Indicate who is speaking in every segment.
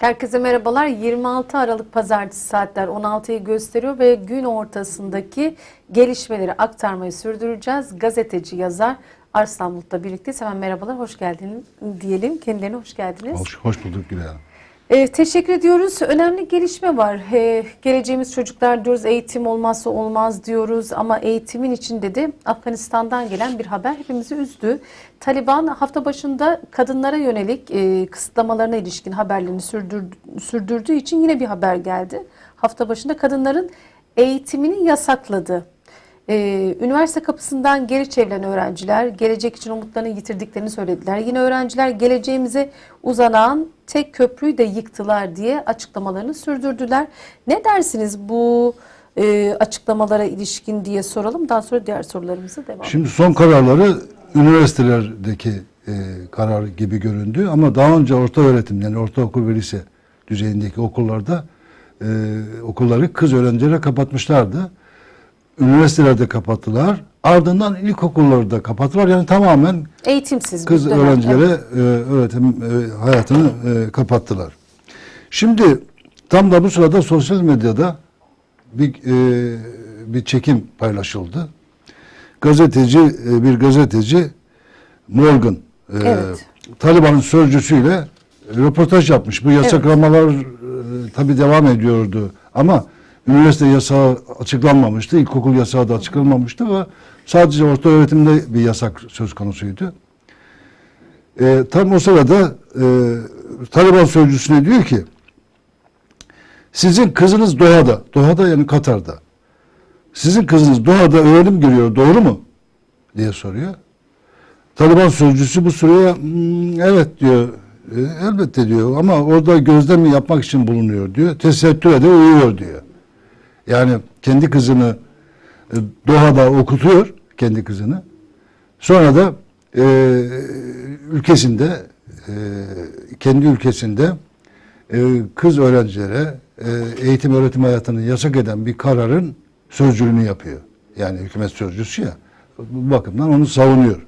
Speaker 1: Herkese merhabalar. 26 Aralık Pazartesi saatler 16'yı gösteriyor ve gün ortasındaki gelişmeleri aktarmayı sürdüreceğiz. Gazeteci yazar Arslan Bulut'la birlikte hemen merhabalar, hoş geldiniz diyelim. Kendilerine hoş geldiniz.
Speaker 2: Hoş, hoş bulduk Gülay Hanım.
Speaker 1: Ee, teşekkür ediyoruz. Önemli gelişme var. Ee, geleceğimiz çocuklar diyoruz, eğitim olmazsa olmaz diyoruz ama eğitimin içinde de Afganistan'dan gelen bir haber hepimizi üzdü. Taliban hafta başında kadınlara yönelik e, kısıtlamalarına ilişkin haberlerini sürdürdü, sürdürdüğü için yine bir haber geldi. Hafta başında kadınların eğitimini yasakladı. Ee, üniversite kapısından geri çevrilen öğrenciler gelecek için umutlarını yitirdiklerini söylediler. Yine öğrenciler geleceğimize uzanan tek köprüyü de yıktılar diye açıklamalarını sürdürdüler. Ne dersiniz bu e, açıklamalara ilişkin diye soralım. Daha sonra diğer sorularımızı devam
Speaker 2: Şimdi son kararları üniversitelerdeki e, karar gibi göründü ama daha önce orta öğretim yani ortaokul ve lise düzeyindeki okullarda e, okulları kız öğrencilere kapatmışlardı. Üniversitelerde kapattılar. Ardından ilkokulları da kapattılar. Yani tamamen
Speaker 1: Eğitimsiz
Speaker 2: kız
Speaker 1: dönem.
Speaker 2: öğrencilere
Speaker 1: Evet.
Speaker 2: e, öğretim e, hayatını e, kapattılar. Şimdi tam da bu sırada sosyal medyada bir e, bir çekim paylaşıldı. Gazeteci e, bir gazeteci Morgan e,
Speaker 1: Evet.
Speaker 2: Taliban'ın sözcüsüyle röportaj yapmış. Bu yasaklamalar e, tabii devam ediyordu ama üniversite yasağı açıklanmamıştı. İlkokul yasağı da açıklanmamıştı ve sadece orta öğretimde bir yasak söz konusuydu. E, tam o sırada e, Taliban sözcüsüne diyor ki sizin kızınız Doha'da, Doha'da yani Katar'da. Sizin kızınız Doha'da öğrenim görüyor, doğru mu? diye soruyor. Taliban sözcüsü bu soruya "Hmm, evet diyor. "E, elbette diyor ama orada gözlem yapmak için bulunuyor diyor. Tesettüre de uyuyor diyor. Yani kendi kızını e, Doha'da okutuyor kendi kızını. Sonra da e, ülkesinde e, kendi ülkesinde e, kız öğrencilere e, eğitim öğretim hayatını yasak eden bir kararın sözcülüğünü yapıyor. Yani hükümet sözcüsü ya. Bu bakımdan onu savunuyor.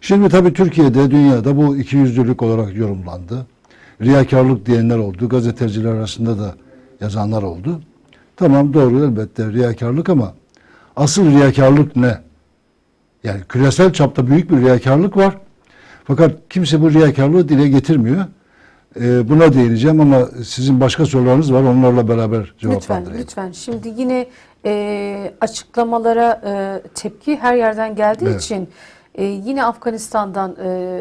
Speaker 2: Şimdi tabii Türkiye'de, dünyada bu ikiyüzlülük olarak yorumlandı. Riyakarlık diyenler oldu. Gazeteciler arasında da yazanlar oldu. Tamam doğru elbette riyakarlık ama asıl riyakarlık ne? Yani küresel çapta büyük bir riyakarlık var. Fakat kimse bu riyakarlığı dile getirmiyor. Ee, buna değineceğim ama sizin başka sorularınız var. Onlarla beraber
Speaker 1: Lütfen,
Speaker 2: cevaplandırayım.
Speaker 1: lütfen. Şimdi yine e, açıklamalara e, tepki her yerden geldiği
Speaker 2: Evet.
Speaker 1: için e, yine Afganistan'dan e,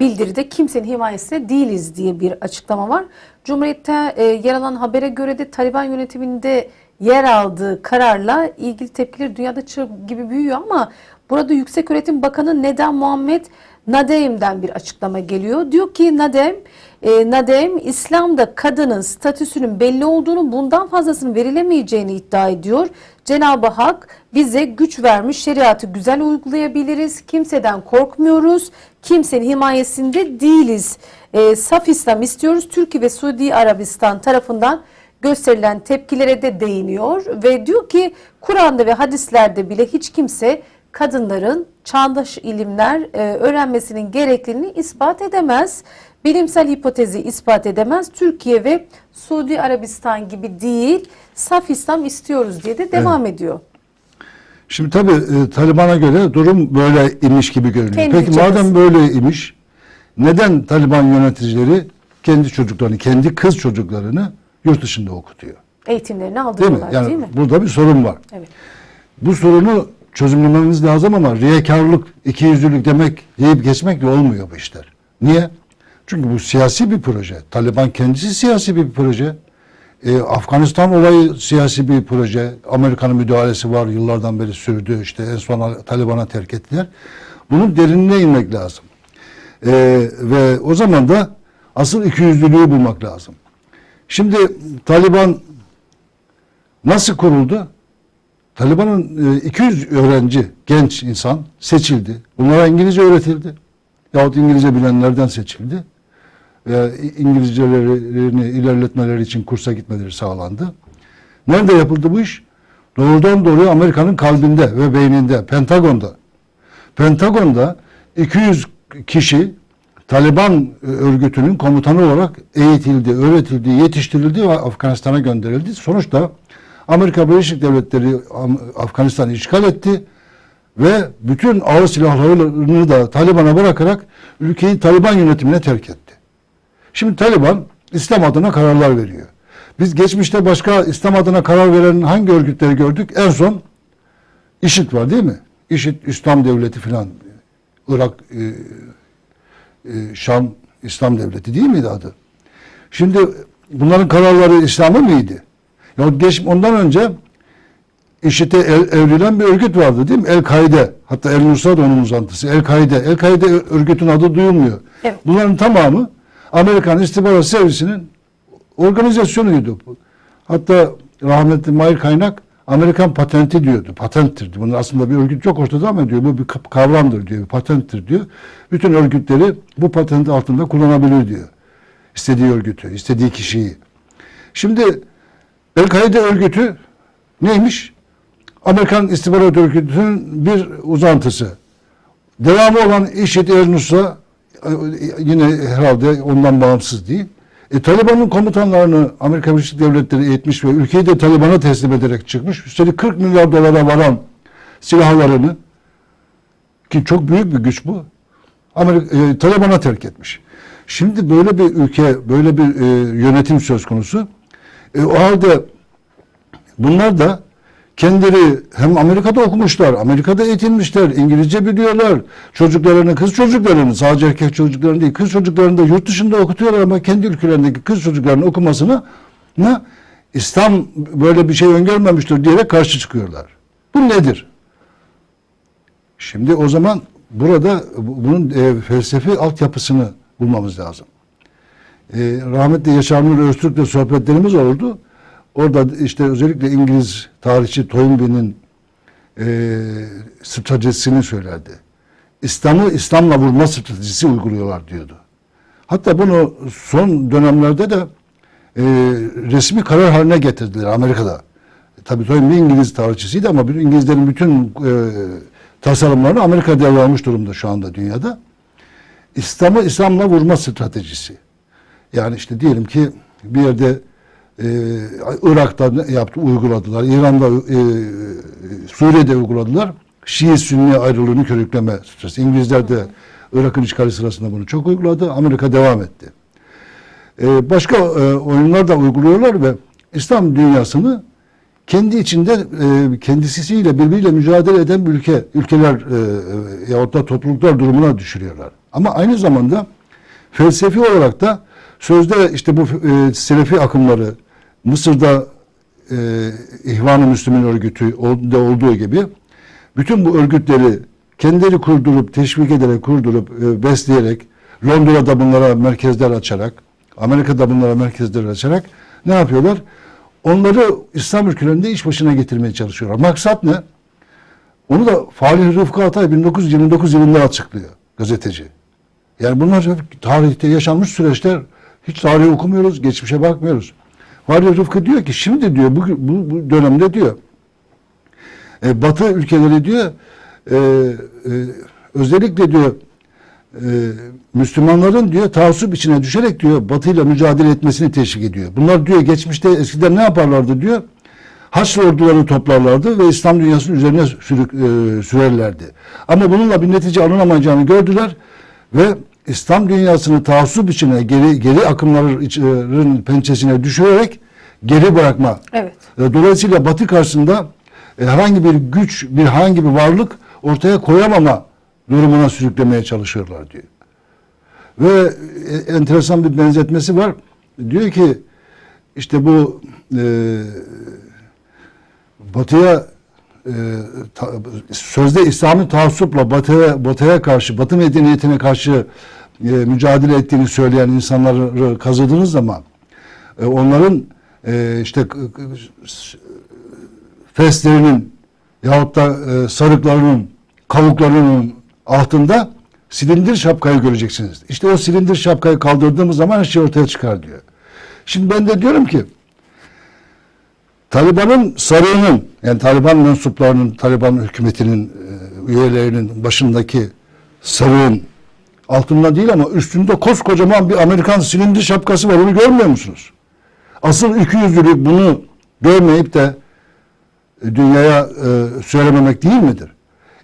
Speaker 1: bildiride kimsenin himayesinde değiliz diye bir açıklama var. Cumhuriyet'te e, yer alan habere göre de Taliban yönetiminde yer aldığı kararla ilgili tepkiler dünyada çığ gibi büyüyor ama burada Yükseköğretim Bakanı Neden Muhammed Nadem'den bir açıklama geliyor. Diyor ki Nadem, e, Nadem İslam'da kadının statüsünün belli olduğunu bundan fazlasının verilemeyeceğini iddia ediyor. Cenab-ı Hak bize güç vermiş şeriatı güzel uygulayabiliriz. Kimseden korkmuyoruz. Kimsenin himayesinde değiliz. E, saf İslam istiyoruz. Türkiye ve Suudi Arabistan tarafından gösterilen tepkilere de değiniyor ve diyor ki Kur'an'da ve hadislerde bile hiç kimse kadınların çağdaş ilimler e, öğrenmesinin gerekliliğini ispat edemez. Bilimsel hipotezi ispat edemez. Türkiye ve Suudi Arabistan gibi değil, saf İslam istiyoruz diye de devam ediyor.
Speaker 2: Şimdi tabii e, Taliban'a göre durum böyle imiş gibi görünüyor.
Speaker 1: Kendi
Speaker 2: Peki
Speaker 1: cephesi.
Speaker 2: madem böyle imiş, neden Taliban yöneticileri kendi çocuklarını, kendi kız çocuklarını yurt dışında okutuyor?
Speaker 1: Eğitimlerini
Speaker 2: Değil mi?
Speaker 1: aldırıyorlar
Speaker 2: Yani
Speaker 1: değil mi?
Speaker 2: burada bir sorun var.
Speaker 1: Evet.
Speaker 2: Bu sorunu çözümlememiz lazım ama riyakarlık, ikiyüzlülük demek deyip geçmekle olmuyor bu işler. Niye? Çünkü bu siyasi bir proje. Taliban kendisi siyasi bir proje. Ee, Afganistan olayı siyasi bir proje. Amerika'nın müdahalesi var. Yıllardan beri sürdü. İşte en son Taliban'a terk ettiler. Bunun derinine inmek lazım. Ee, ve o zaman da asıl ikiyüzlülüğü bulmak lazım. Şimdi Taliban nasıl kuruldu? Taliban'ın e, 200 öğrenci, genç insan seçildi. Bunlara İngilizce öğretildi. Yahut İngilizce bilenlerden seçildi. İngilizcelerini ilerletmeleri için kursa gitmeleri sağlandı. Nerede yapıldı bu iş? Doğrudan doğruya Amerika'nın kalbinde ve beyninde, Pentagon'da. Pentagon'da 200 kişi Taliban e, örgütünün komutanı olarak eğitildi, öğretildi, yetiştirildi ve Afganistan'a gönderildi. Sonuçta Amerika Birleşik Devletleri Afganistan'ı işgal etti ve bütün ağır silahlarını da Taliban'a bırakarak ülkeyi Taliban yönetimine terk etti. Şimdi Taliban İslam adına kararlar veriyor. Biz geçmişte başka İslam adına karar veren hangi örgütleri gördük? En son IŞİD var değil mi? IŞİD, İslam Devleti filan. Irak, e, e, Şam İslam Devleti değil miydi adı? Şimdi bunların kararları İslam'ı mıydı? Ya geç, ondan önce IŞİD'e el- evrilen bir örgüt vardı değil mi? El-Kaide. Hatta El-Nusra da onun uzantısı. El-Kaide. El-Kaide örgütün adı duyulmuyor.
Speaker 1: Evet.
Speaker 2: Bunların tamamı Amerikan İstihbarat Servisi'nin organizasyonuydu. Hatta rahmetli Mahir Kaynak Amerikan patenti diyordu. Patenttir. Bunun aslında bir örgüt yok ortada ama diyor bu bir ka- kavramdır diyor. Bir patenttir diyor. Bütün örgütleri bu patent altında kullanabilir diyor. İstediği örgütü, istediği kişiyi. Şimdi El-Kaide örgütü neymiş? Amerikan İstihbarat Örgütü'nün bir uzantısı. Devamı olan IŞİD el-Nusra e, yine herhalde ondan bağımsız değil. E, Taliban'ın komutanlarını Amerika Birleşik Devletleri eğitmiş ve ülkeyi de Taliban'a teslim ederek çıkmış. Üstelik 40 milyar dolara varan silahlarını ki çok büyük bir güç bu. Amerika, e, Taliban'a terk etmiş. Şimdi böyle bir ülke, böyle bir e, yönetim söz konusu. E, o halde bunlar da kendileri hem Amerika'da okumuşlar, Amerika'da eğitilmişler, İngilizce biliyorlar. Çocuklarını, kız çocuklarını, sadece erkek çocuklarını değil, kız çocuklarını da yurt dışında okutuyorlar ama kendi ülkelerindeki kız çocuklarının okumasını ne? İslam böyle bir şey öngörmemiştir diyerek karşı çıkıyorlar. Bu nedir? Şimdi o zaman burada bu- bunun e, felsefi altyapısını bulmamız lazım. E, rahmetli Yaşar Nur Öztürk'le sohbetlerimiz oldu. Orada işte özellikle İngiliz tarihçi Toynbee'nin e, stratejisini söylerdi. İslam'ı İslam'la vurma stratejisi uyguluyorlar diyordu. Hatta bunu son dönemlerde de e, resmi karar haline getirdiler Amerika'da. Tabii Toynbee İngiliz tarihçisiydi ama İngilizlerin bütün e, tasarımlarını Amerika devralmış durumda şu anda dünyada. İslam'ı İslam'la vurma stratejisi. Yani işte diyelim ki bir yerde e, Irak'ta yaptı, uyguladılar. İran'da, e, Suriye'de uyguladılar. Şii-Sünni ayrılığını körükleme stratejisi. İngilizler de Irak'ın işgali sırasında bunu çok uyguladı. Amerika devam etti. E, başka e, oyunlar da uyguluyorlar ve İslam dünyasını kendi içinde e, kendisiyle birbiriyle mücadele eden ülke, ülkeler e, e, yahut da topluluklar durumuna düşürüyorlar. Ama aynı zamanda felsefi olarak da sözde işte bu e, Selefi akımları Mısır'da e, İhvan-ı Müslümin örgütü da olduğu gibi bütün bu örgütleri kendileri kurdurup, teşvik ederek, kurdurup, e, besleyerek, Londra'da bunlara merkezler açarak, Amerika'da bunlara merkezler açarak ne yapıyorlar? Onları İslam ülkelerinde iş başına getirmeye çalışıyorlar. Maksat ne? Onu da Falih Rıfkı Atay 1929 yılında açıklıyor gazeteci. Yani bunlar tarihte yaşanmış süreçler. Hiç tarihi okumuyoruz, geçmişe bakmıyoruz. Falih Rıfkı diyor ki şimdi diyor bu, bu, bu dönemde diyor e, Batı ülkeleri diyor e, e, özellikle diyor e, Müslümanların diyor taassup içine düşerek diyor Batı ile mücadele etmesini teşvik ediyor. Bunlar diyor geçmişte eskiden ne yaparlardı diyor. Haçlı ordularını toplarlardı ve İslam dünyasının üzerine sürük, e, sürerlerdi. Ama bununla bir netice alınamayacağını gördüler ve İslam dünyasını taassup içine geri, geri akımların pençesine düşürerek geri bırakma
Speaker 1: Evet.
Speaker 2: e, Dolayısıyla Batı karşısında e, herhangi bir güç, bir herhangi bir varlık ortaya koyamama durumuna sürüklemeye çalışıyorlar diyor. Ve e, enteresan bir benzetmesi var. Diyor ki işte bu e, Batı'ya e, ta- sözde İslam'ın taassupla Batı'ya Batı'ya karşı, Batı medeniyetine karşı e, mücadele ettiğini söyleyen insanları kazıdığınız zaman e, onların e, işte feslerinin yahut da e, sarıklarının, kavuklarının altında silindir şapkayı göreceksiniz. İşte o silindir şapkayı kaldırdığımız zaman her şey ortaya çıkar diyor. Şimdi ben de diyorum ki Taliban'ın sarığının yani Taliban mensuplarının, Taliban hükümetinin e, üyelerinin başındaki sarığın altında değil ama üstünde koskocaman bir Amerikan silindir şapkası var. Onu görmüyor musunuz? Asıl ikiyüzlülük bunu görmeyip de e, dünyaya e, söylememek değil midir?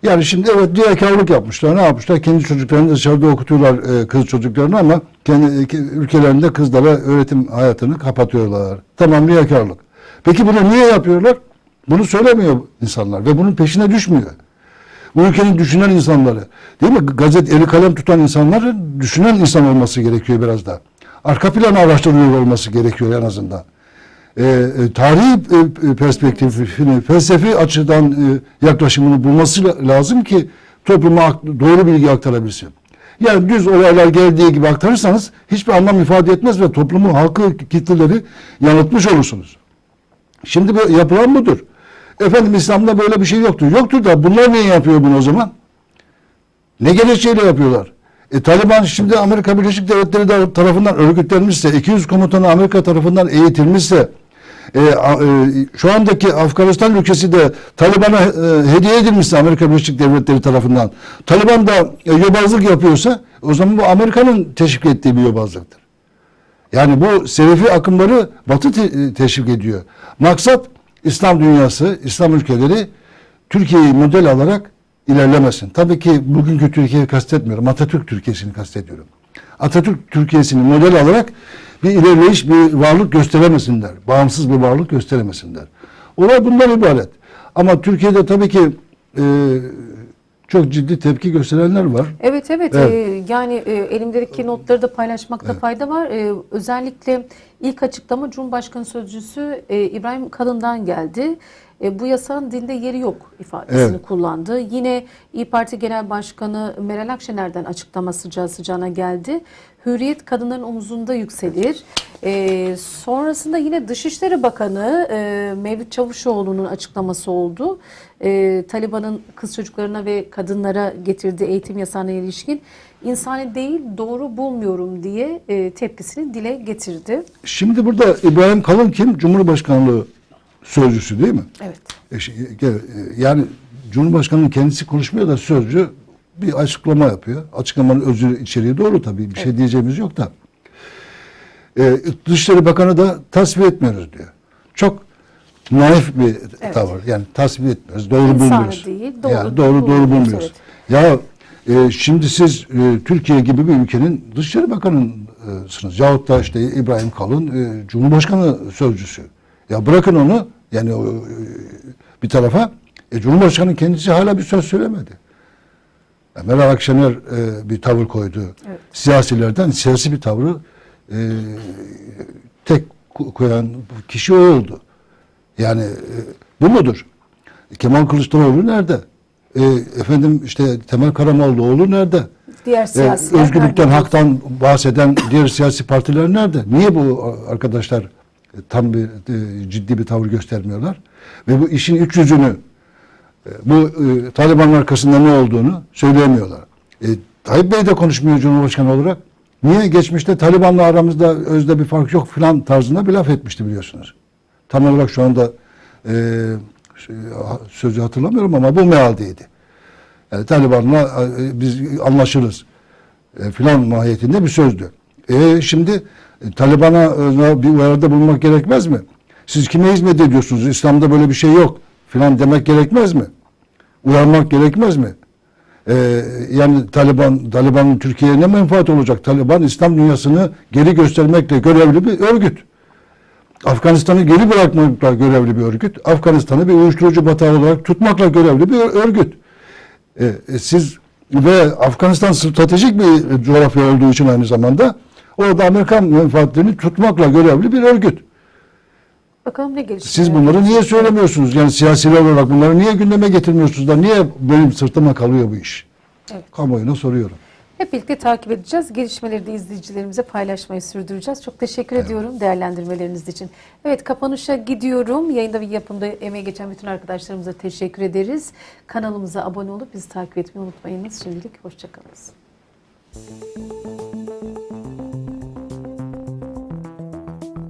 Speaker 2: Yani şimdi evet riyakarlık yapmışlar. Ne yapmışlar? Kendi çocuklarını dışarıda okutuyorlar e, kız çocuklarını ama kendi e, ülkelerinde kızlara öğretim hayatını kapatıyorlar. Tamam riyakarlık. Peki bunu niye yapıyorlar? Bunu söylemiyor insanlar ve bunun peşine düşmüyor. Bu ülkenin düşünen insanları, değil mi? Gazet, eli kalem tutan insanların düşünen insan olması gerekiyor biraz da. Arka planı araştırıyor olması gerekiyor en azından. Ee, e, tarihi e, perspektifini, felsefi açıdan e, yaklaşımını bulması la- lazım ki topluma doğru bilgi aktarabilsin. Yani düz olaylar geldiği gibi aktarırsanız hiçbir anlam ifade etmez ve toplumu, halkı, kitleleri yanıltmış olursunuz. Şimdi bu yapılan budur. Efendim İslam'da böyle bir şey yoktur. Yoktur da bunlar niye yapıyor bunu o zaman? Ne gerekçeyle yapıyorlar? E, Taliban şimdi Amerika Birleşik Devletleri de tarafından örgütlenmişse, 200 komutanı Amerika tarafından eğitilmişse, e, e, şu andaki Afganistan ülkesi de Taliban'a e, hediye edilmişse Amerika Birleşik Devletleri tarafından, Taliban da e, yobazlık yapıyorsa, o zaman bu Amerika'nın teşvik ettiği bir yobazlıktır. Yani bu selefi akımları Batı te- teşvik ediyor. Maksat İslam dünyası, İslam ülkeleri Türkiye'yi model alarak ilerlemesin. Tabii ki bugünkü Türkiye'yi kastetmiyorum. Atatürk Türkiye'sini kastediyorum. Atatürk Türkiye'sini model alarak bir ilerleyiş, bir varlık gösteremesinler. Bağımsız bir varlık gösteremesinler. Olay bundan ibaret. Ama Türkiye'de tabii ki e, çok ciddi tepki gösterenler var.
Speaker 1: Evet evet,
Speaker 2: Evet.
Speaker 1: Ee, yani e, elimdeki notları da paylaşmakta fayda var. Ee, özellikle ilk açıklama Cumhurbaşkanı Sözcüsü e, İbrahim Kalın'dan geldi. E, bu yasanın dinde yeri yok ifadesini
Speaker 2: Evet.
Speaker 1: kullandı. Yine İyi Parti Genel Başkanı Meral Akşener'den açıklama sıcağı sıcağına geldi. Hürriyet kadınların omuzunda yükselir. E, sonrasında yine Dışişleri Bakanı e, Mevlüt Çavuşoğlu'nun açıklaması oldu. E, Taliban'ın kız çocuklarına ve kadınlara getirdiği eğitim yasağına ilişkin insani değil doğru bulmuyorum diye e, tepkisini dile getirdi.
Speaker 2: Şimdi burada İbrahim Kalın kim? Cumhurbaşkanlığı sözcüsü değil mi?
Speaker 1: Evet.
Speaker 2: E, şey, e, Yani Cumhurbaşkanı'nın kendisi konuşmuyor da sözcü bir açıklama yapıyor. Açıklamanın özü içeriği doğru tabii. Bir şey diyeceğimiz yok da. E, Dışişleri Bakanı da tasvip etmiyoruz diyor. Çok naif bir
Speaker 1: Evet.
Speaker 2: tavır. Yani tasvip etmiyoruz. Doğru
Speaker 1: İnsani
Speaker 2: bulmuyoruz.
Speaker 1: değil, doğru
Speaker 2: yani doğru doğru
Speaker 1: bulmuyoruz,
Speaker 2: bulmuyoruz. Ya e, şimdi siz e, Türkiye gibi bir ülkenin Dışişleri Bakanı'sınız. Yahut da işte İbrahim Kalın e, Cumhurbaşkanı sözcüsü. Ya bırakın onu yani o, e, bir tarafa. E, Cumhurbaşkanı kendisi hala bir söz söylemedi. Meral Akşener e, bir tavır koydu.
Speaker 1: Evet.
Speaker 2: Siyasilerden siyasi bir tavrı e, tek ko- koyan kişi o oldu. Yani e, bu mudur? Kemal Kılıçdaroğlu nerede? E, efendim işte Temel Karamollaoğlu nerede?
Speaker 1: Diğer
Speaker 2: E, özgürlükten,
Speaker 1: nerede?
Speaker 2: haktan bahseden diğer siyasi partiler nerede? Niye bu arkadaşlar tam bir e, ciddi bir tavır göstermiyorlar? Ve bu işin iç yüzünü bu e, Taliban'ın arkasında ne olduğunu söyleyemiyorlar. E, Tayyip Bey de konuşmuyor Cumhurbaşkanı olarak. Niye? Geçmişte Taliban'la aramızda özde bir fark yok filan tarzında bir laf etmişti biliyorsunuz. Tam olarak şu anda e, şey, sözü hatırlamıyorum ama bu mealdeydi. Yani Taliban'la e, biz anlaşırız e, filan mahiyetinde bir sözdü. E şimdi e, Taliban'a e, bir uyarıda bulunmak gerekmez mi? Siz kime hizmet ediyorsunuz? İslam'da böyle bir şey yok filan demek gerekmez mi? Uyarmak gerekmez mi? E, yani Taliban Taliban'ın Türkiye'ye ne menfaat olacak? Taliban İslam dünyasını geri göstermekle görevli bir örgüt. Afganistan'ı geri bırakmakla görevli bir örgüt. Afganistan'ı bir uyuşturucu batağı olarak tutmakla görevli bir örgüt. E, e, siz ve Afganistan stratejik bir coğrafya olduğu için aynı zamanda orada Amerikan menfaatlerini tutmakla görevli bir örgüt.
Speaker 1: Bakalım ne gelişecek.
Speaker 2: Siz bunları niye söylemiyorsunuz? Yani siyasiler olarak bunları niye gündeme getirmiyorsunuz da niye benim sırtıma kalıyor bu iş?
Speaker 1: Evet.
Speaker 2: Kamuoyuna soruyorum.
Speaker 1: Hep birlikte takip edeceğiz. Gelişmeleri de izleyicilerimize paylaşmayı sürdüreceğiz. Çok teşekkür ediyorum değerlendirmeleriniz için. Evet kapanışa gidiyorum. Yayında ve yapımda emeği geçen bütün arkadaşlarımıza teşekkür ederiz. Kanalımıza abone olup bizi takip etmeyi unutmayınız. Şimdilik hoşçakalın.